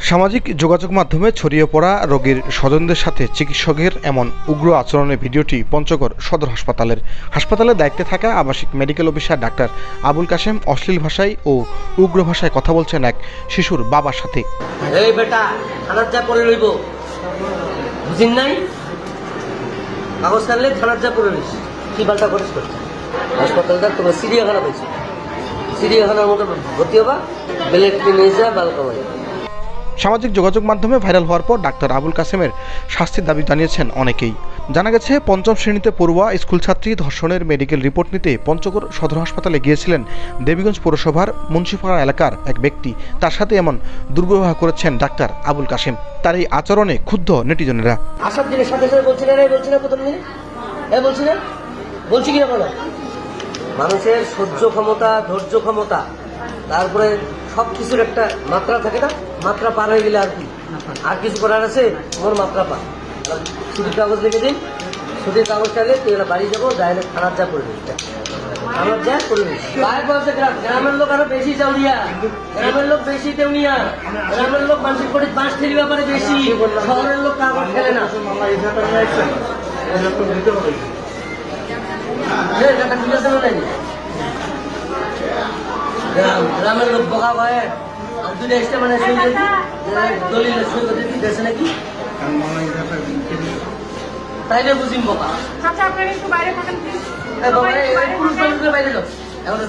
সামাজিক যোগাযোগ মাধ্যমে ছড়িয়ে পড়া রোগীর স্বজনদের সাথে চিকিৎসকের এমন উগ্র আচরণের ভিডিওটি পঞ্চগড় সদর হাসপাতালের। হাসপাতালের দায়িত্বে থাকা আবাসিক medical officer doctor Abul Kashem অশ্লীল ভাষায় ও উগ্র ভাষায় কথা বলছেন এক শিশুর বাবার সাথে। এই বেটা থানার যা পরে লইব। বুঝিন নাই? কাগজ থানার যা পরে লইস। কি বালটা করিস হাসপাতালটা তোমার চিড়িয়াখানা পেয়েছি চিড়িয়াখানার মতো ভর্তি হবা বেলেট কিনে বাল কামাই সামাজিক যোগাযোগ মাধ্যমে ভাইরাল হওয়ার পর ডাক্তার আবুল কাসেমের শাস্তির দাবি জানিয়েছেন অনেকেই। জানা গেছে পঞ্চম শ্রেণীতে পড়ুয়া স্কুল ছাত্রী ধর্ষণের মেডিকেল রিপোর্ট নিতে পঞ্চগড় সদর হাসপাতালে গিয়েছিলেন দেবীগঞ্জ পৌরসভার মুন্সিপাড়া এলাকার এক ব্যক্তি। তার সাথে এমন দুর্ব্যবহার করেছেন ডাক্তার আবুল কাসেম। তার এই আচরণে ক্ষুব্ধ নেটিজনেরা। আসার দিনের সাথে সাথে বলছি না রে বলছি প্রথম দিনে? এ বলছি কি বলো? মানুষের সহ্য ক্ষমতা, ধৈর্য ক্ষমতা, তারপরে সব কিছুর একটা মাত্রা থাকে না? মাত্রা পার হয়ে গেলে আর কি? আর কিছু করার আছে? মোর মাত্রা পা ছুটির কাগজ লিখে দিন। ছুটির কাগজ চাইলে তুই এরা বাড়ি যাব না থানার যা করে দিস থানার যা করে গ্রামের লোক আরও বেশি চাউরিয়া গ্রামের লোক বেশি দেউনিয়া গ্রামের লোক মানুষের কোটি বাঁশ ঠেলি ব্যাপারে বেশি। শহরের লোক কাগজ খেলে না। গ্রামের লোক বোকা ভয়ে আর দুটো এসে মানে যে দলিল করে দিই দেশে নাকি? তাইলে বুঝিম বোকা। একটু বাইরে এখন